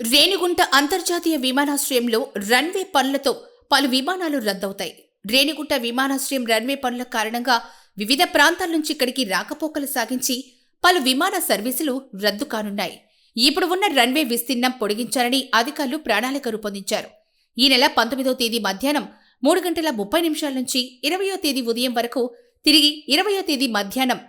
రేణిగుంట అంతర్జాతీయ విమానాశ్రయంలో రన్వే పనులతో పలు విమానాలు రద్దవుతాయి. రేణిగుంట విమానాశ్రయం రన్వే పనుల కారణంగా వివిధ ప్రాంతాల నుంచి ఇక్కడికి రాకపోకలు సాగించి పలు విమాన సర్వీసులు రద్దు కానున్నాయి. ఇప్పుడు ఉన్న రన్వే విస్తీర్ణం పొడిగించాలని అధికారులు ప్రణాళిక రూపొందించారు. ఈ నెల పంతొమ్మిదో తేదీ మధ్యాహ్నం మూడు గంటల ముప్పై నిమిషాల నుంచి ఇరవయో తేదీ ఉదయం వరకు తిరిగి ఇరవయో తేదీ మధ్యాహ్నం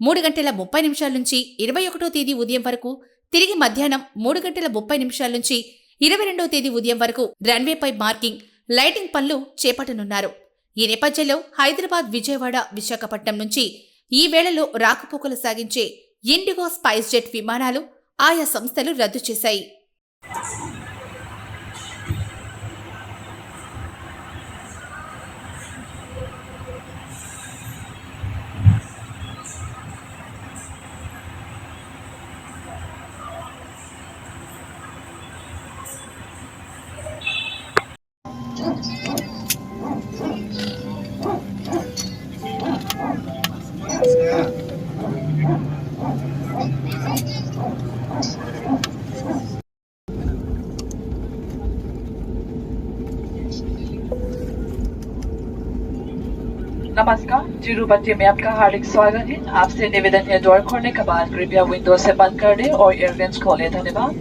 మూడు గంటల ముప్పై నిమిషాల నుంచి ఇరవై ఒకటో తేదీ ఉదయం వరకు తిరిగి మధ్యాహ్నం మూడు గంటల ముప్పై నిమిషాల నుంచి ఇరవై రెండవ తేదీ ఉదయం వరకు రన్వేపై మార్కింగ్ లైటింగ్ పనులు చేపట్టనున్నారు. ఈ నేపథ్యంలో హైదరాబాద్ విజయవాడ విశాఖపట్నం నుంచి ఈ వేళలో రాకపోకలు సాగించే ఇండిగో స్పైస్ జెట్ విమానాలు ఆయా సంస్థలు రద్దు చేశాయి. नमस्कार, ज़ीरो में आपका हार्दिक स्वागत है। आपसे निवेदन है द्वार खोलने के बाद कृपया विंडो से बंद कर दें और एयरवेंस खोलें। धन्यवाद।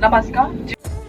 Namaskar.